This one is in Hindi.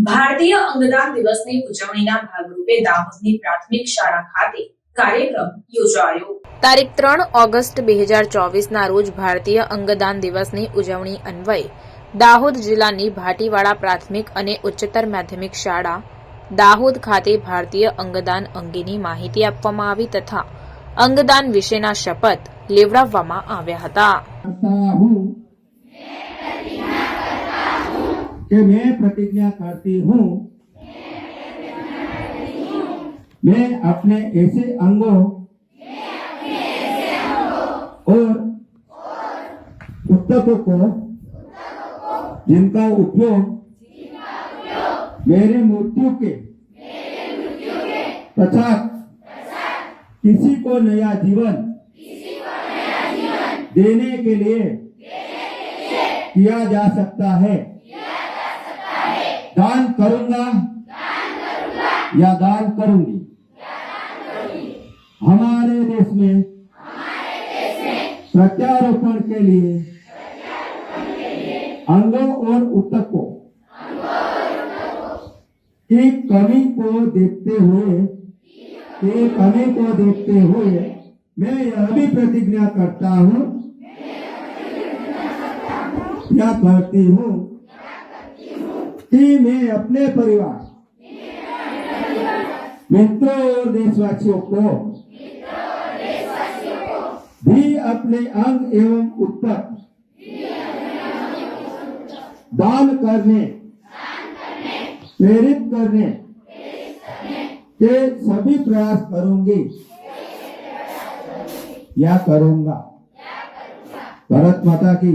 ભારતીય અંગદાન દિવસની ઉજવણીના ભાગરૂપે દાહોદની પ્રાથમિક શાળા ખાતે તારીખ ત્રણ ઓગસ્ટ બે હજાર ચોવીસના રોજ ભારતીય અંગદાન દિવસની ઉજવણી અન્વયે દાહોદ જિલ્લાની ભાટીવાડા પ્રાથમિક અને ઉચ્ચતર માધ્યમિક શાળા દાહોદ ખાતે ભારતીય અંગદાન અંગેની માહિતી આપવામાં આવી તથા અંગદાન વિશેના શપથ લેવડાવવામાં આવ્યા હતા. कि मैं प्रतिज्ञा करती हूँ। मैं अपने ऐसे अंगों और पुस्तकों को जिनका उपयोग मेरे मृत्यु के पश्चात किसी को नया जीवन देने के लिए किया जा सकता है। दान करूँगा। या दान करूँगी। हमारे देश में प्रत्यारोपण के लिए अंगों और उत्तकों की कमी को देखते हुए, की कमी को देखते हुए मैं यह भी प्रतिज्ञा करता हूँ क्या करती हूँ कि मैं अपने परिवार, मित्रों और देशवासियों को, भी अपने अंग एवं उत्तर दान करने, प्रेरित करने के सभी प्रयास करूँगी। या करूँगा। भारत माता की